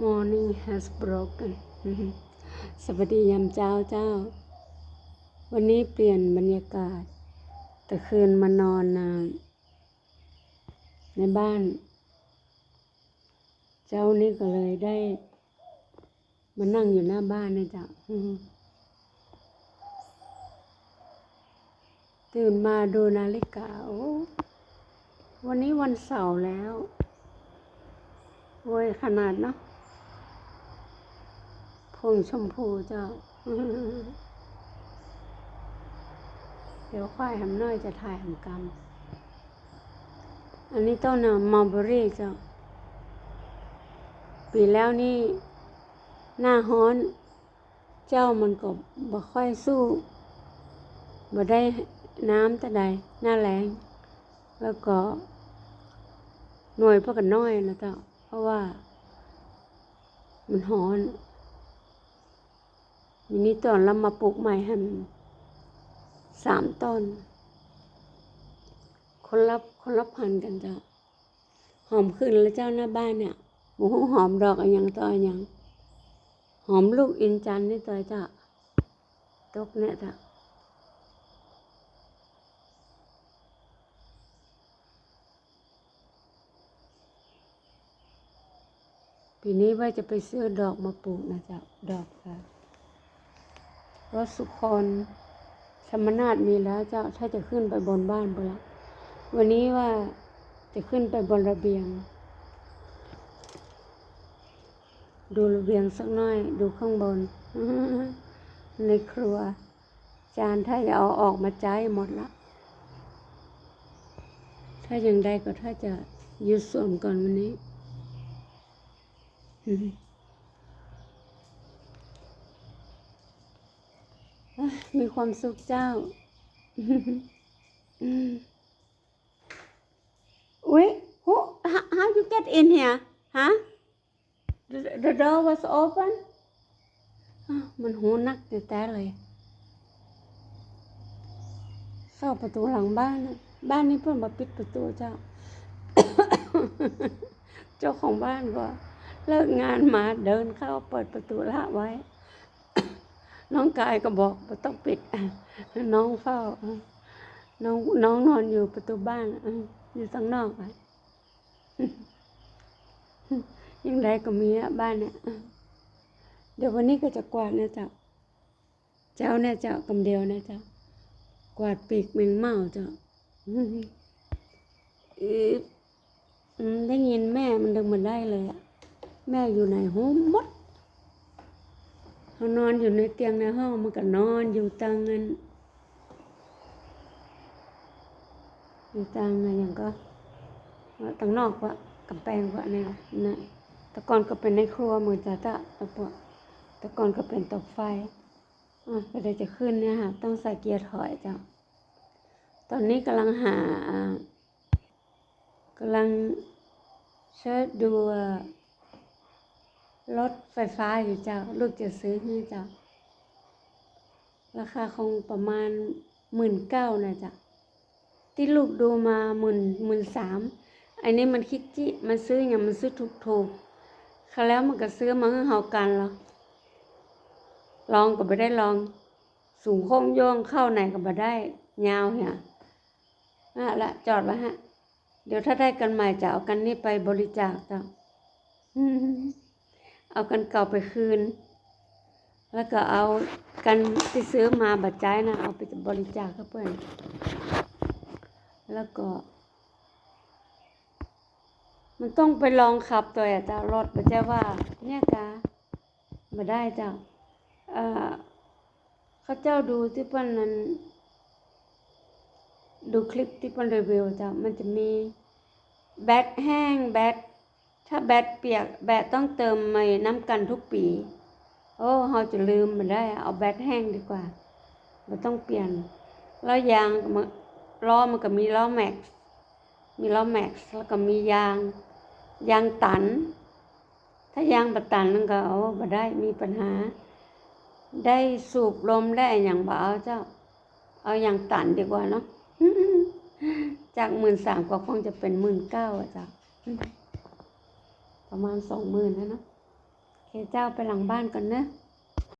Morning has broken สวัสดียามเจ้าเจ้า วันนี้เปลี่ยนบรรยากาศ แต่คืนมานอนนะในบ้าน เจ้านี่ก็เลยได้ มานั่งอยู่หน้าบ้านนะจ๊ะตื่นมาดูนาฬิกาโอ้วันนี้วันเสาร์แล้วโวยขนาดเนาะ พงชมพูเจ้า เดี๋ยวควายหำน้อยจะถ่ายหำกำอันนี้ต้นนะมัลเบอรี่เจ้า ปีแล้วนี่ หน้าฮ้อน เจ้ามันก็บ่ค่อยสู้บ่ได้น้ำแต่ใดหน้าแรงแล้วก็หน่วยพวกกันน้อยนะเจ้า เพราะว่า มันฮ้อน ทีนี้ตอนเรามาปลูกใหม่ให้มันสามต้น คนละคนละพันกันเจ้าหอมขึ้นแล้วเจ้าหน้าบ้านเนี่ยโอ้หอมดอกอะไรอย่างต่ออย่าง หอมลูกอินจันนี่ตัวจ้ะตกเนี่ยจ้ะปีนี้ว่าจะไปซื้อดอกมาปลูกนะจ๊ะ ดอกค่ะ รถสุคนธรรมนาฏมีแล้วเจ้าถ้าจะขึ้นไปบนบ้านไปละวันนี้ว่าจะขึ้นไปบนระเบียง ดูระเบียงสักหน่อย ดูข้างบน ในครัว จานถ้าจะเอาออกมาจ่ายหมดละ ถ้ายังได้ก็ถ้าจะยืดส่วนก่อนวันนี้ อะ มีความสุขเจ้า Wait, who, how, how you get in here? Huh? The, the door was open? มันหูนักแต่แต่เลยเข้าประตูหลังบ้าน บ้านนี้เพิ่นมาปิดประตูเจ้า เจ้าของบ้านก็เลิกงานมาเดินเข้าเปิดประตูละไว้ น้องกายก็บอกว่าต้องปิดน้องเฝ้าน้องน้องนอนอยู่ประตูบ้านอยู่ข้างนอกไปยังไงก็มีอะบ้านเนี่ยเดี๋ยววันนี้ก็จะกวาดนะเจ้าเจ้าเนี่ยเจ้ากำเดียวนะเจ้ากวาดปีกแมงเม่าเจ้าได้ยินแม่มันดึงมาได้เลยอะแม่อยู่ในห้องมด เขานอนอยู่ในเตียงในห้องมันก็นอนอยู่ตังนั้นอยู่ตังอะไรอย่างก็ว่าตังนอกวะกำแพงวะเนี่ยนะแต่ก่อนก็เป็นในครัวเหมือนจ่าตะตะปะแต่ก่อนก็เป็นตาไฟอะก็เดี๋ยจะขึ้นเนี่ยค่ะต้องใส่เกียร์ถอยจ้าตอนนี้กำลังหาอ่ากำลังเชิดดูอ่า รถไฟฟ้าอยู่เจ้า ลูกจะซื้อให้เจ้า ราคาคงประมาณหมื่นเก้านะจ๊ะที่ลูกดูมาหมื่นหมื่นสามอันนี้มันคิดจิมันซื้ออย่างมันซื้อถูกถูกๆเขาแล้วมันก็ซื้อมาให้เฮากันหรอลองก็ไม่ได้ลอง สูงโค้งโยงเข้าไหนก็ไม่ได้ยาวเนี่ยอะละจอดไว้ฮะ เดี๋ยวถ้าได้กันใหม่จะเอากันนี่ไปบริจาคจ้ะ เอากันเก่าไปคืน แล้วก็เอากันที่ซื้อมาบัดใจนะเอาไปบริจาคกับเพื่อน แล้วก็ มันต้องไปลองขับตัวอะจ้ารถไม่ใช่ว่า เนี่ยกามาได้จ้ะเอ่อเขาเจ้าดูที่เปิ้นนั้นดูคลิปที่เปิ้นรีวิวจ้ะ มันจะมีแบตแห้งแบต ถ้าแบตเปียกแบตต้องเติมใหม่น้ำกันทุกปี โอ้เราจะลืมมันได้ เอาแบตแห้งดีกว่ามันต้องเปลี่ยน แล้วยางมันล้อมันก็มีล้อแม็กซ์มีล้อแม็กซ์แล้วก็มียาง ยางตัน ถ้ายางบตันนั่นก็เอาบ่ได้มีปัญหา ได้สูบลมได้อย่างบ่เอาเจ้า เอาอย่างตันดีกว่าเนาะจากหมื่นสามก็คงจะเป็นหมื่นเก้าอะจ้ะ ประมาณสองหมื่นแล้วเนาะโอเคเจ้าไปหลังบ้านก่อนนะ